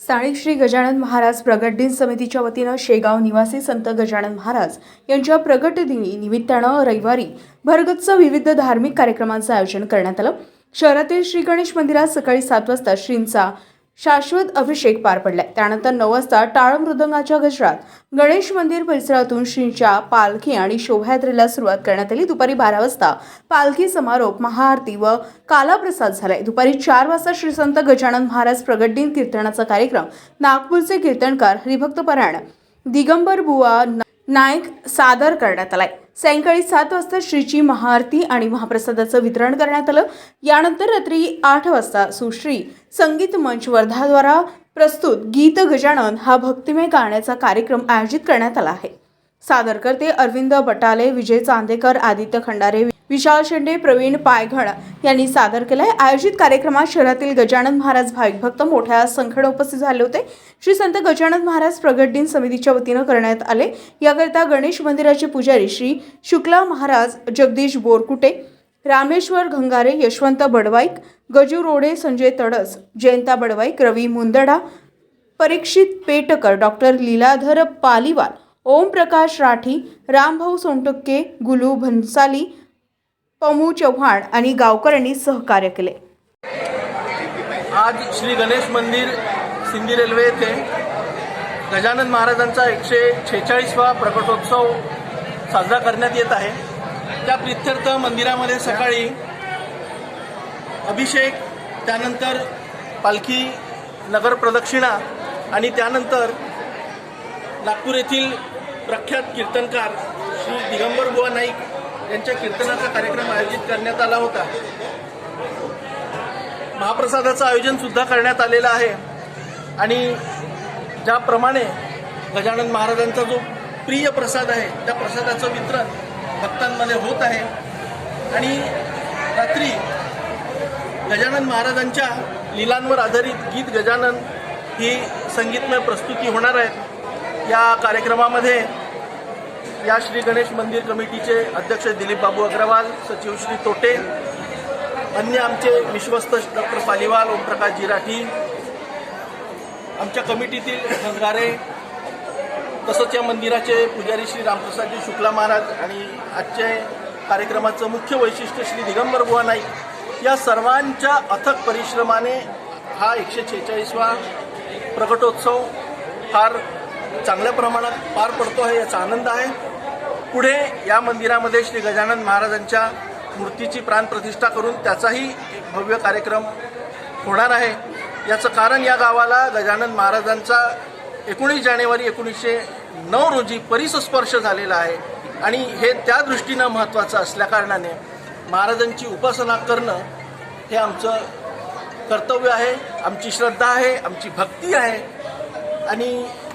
स्थानिक श्री गजानन महाराज प्रगट दिन समितीच्या वतीनं शेगाव निवासी संत गजानन महाराज यांच्या प्रगट दिनी निमित्तानं रविवारी भरगच्च विविध धार्मिक कार्यक्रमांचं आयोजन करण्यात आलं. शहरातील श्री गणेश मंदिरात सकाळी सात वाजता श्रींचा शाश्वत अभिषेक पार पडलाय. त्यानंतर नऊ वाजता टाळ मृदंगाच्या गजरात गणेश मंदिर परिसरातून श्रींच्या पालखी आणि शोभायात्रेला सुरुवात करण्यात आली. दुपारी बारा वाजता पालखी समारोप महाआरती व कालाप्रसाद झालाय. दुपारी चार वाजता श्री संत गजानन महाराज प्रगट दिन कीर्तनाचा कार्यक्रम. नागपूरचे कीर्तनकार हरिभक्त परायण. दिगंबर बुवा नायक सादर करण्यात आलाय. सायंकाळी सात वाजता श्रीची महाआरती आणि महाप्रसादाचं वितरण करण्यात आलं. यानंतर रात्री आठ वाजता सुश्री संगीत मंच वर्धाद्वारा प्रस्तुत गीत गजानन हा भक्तिमय गाण्याचा कार्यक्रम आयोजित करण्यात आला आहे. सादरकर्ते अरविंद बटाले विजय चांदेकर आदित्य खंडारे विशाल शेंडे प्रवीण पायघण यांनी सादर केलाय. आयोजित कार्यक्रमात शहरातील गजानन महाराज भाविक भक्त मोठ्या संख्येने उपस्थित झाले होते. श्री संत गजानन महाराज प्रगट दिन समितीच्या वतीनं करण्यात आले. याकरिता गणेश मंदिराचे पुजारी श्री शुक्ला महाराज जगदीश बोरकुटे रामेश्वर घंगारे यशवंत बडवाईक गजू रोडे संजय तडस जयंता बडवाईक रवी मुंदडा परीक्षित पेटकर डॉक्टर लीलाधर पालीवाल ओम प्रकाश राठी रामभाऊ सोनटक्के गुलू भन्साली पमू चव्हाण आणि गावकऱ्यांनी सहकार्य केले. आज श्री गणेश मंदिर सिंदी रेल्वे येथे गजानन महाराजांचा एकशे छेचाळीसवा प्रकटोत्सव साजरा करण्यात येत आहे. त्या प्रित्यर्थ मंदिरामध्ये सकाळी अभिषेक त्यानंतर पालखी नगर प्रदक्षिणा आणि त्यानंतर नागपूर येथील प्रख्यात कीर्तनकार श्री दिगंबर बुवा नाईक यांच्या कीर्तनाचा कार्यक्रम आयोजित करण्यात आला होता. महाप्रसादाचं आयोजन सुद्धा करण्यात आलेलं आहे. आणि ज्याप्रमाणे गजानन महाराजांचा जो प्रिय प्रसाद आहे त्या प्रसादाचं वितरण भक्तांमध्ये होत आहे. आणि रात्री गजानन महाराजांच्या लिलांवर आधारित गीत गजानन ही संगीतमय प्रस्तुती होणार आहे. या कार्यक्रमामध्ये या श्री गणेश मंदिर कमिटीचे अध्यक्ष दिलीप बाबू अग्रवाल सचिव श्री तोटे अन्य आमचे विश्वस्त डॉक्टर पालिवाल ओमप्रकाश जिराठी आमच्या कमिटीतील धनगारे तसंच या मंदिराचे पुजारी श्री रामप्रसादजी शुक्ला महाराज आणि आजचे कार्यक्रमाचं मुख्य वैशिष्ट्य श्री दिगंबर बुवा नाईक. या सर्वांच्या अथक परिश्रमाने हा एकशे छेचाळीसवा प्रकटोत्सव फार चांगल्या प्रमाणात पार पडतो आहे याचा आनंद आहे. पुढे या मंदिरामध्ये श्री गजानन महाराजांच्या मूर्तीची प्राणप्रतिष्ठा करून त्याचाही एक भव्य कार्यक्रम होणार आहे. याचं कारण या गावाला गजानन महाराजांचा एकोणीस जानेवारी एकोणीसशे नऊ रोजी परिसस्पर्श झालेला आहे. आणि हे त्या दृष्टीनं महत्त्वाचं असल्याकारणाने महाराजांची उपासना करणं हे आमचं कर्तव्य आहे आमची श्रद्धा आहे आमची भक्ती आहे. आणि